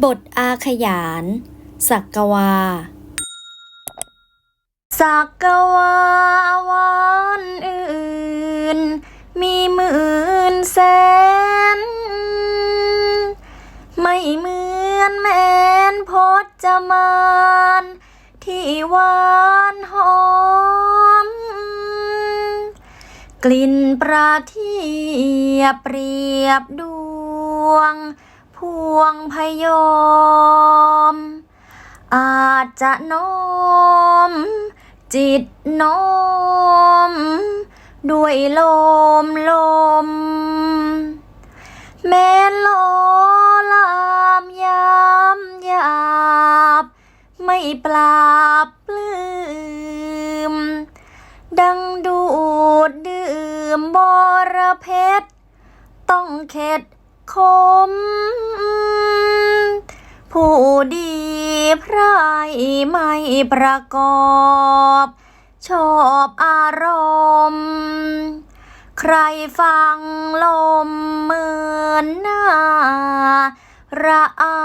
บทอาขยาน สักกวา สักกวาวันอื่น มีหมื่นแสน ไม่เหมือนแมนพจมานที่หวานหอม กลิ่นประเทียบเปรียบดวง พวงพยอม อาจจะน้อม จิตน้อม ด้วยลมลม แม้ลอลามยามหยาบ ไม่ปราบปลื้ม ดังดูดดื่มบรเพชรต้องเข็ดคม ดีไพรไม่ประกอบ ชอบอารมณ์ ใครฟังลมเหมือนหน้าระอา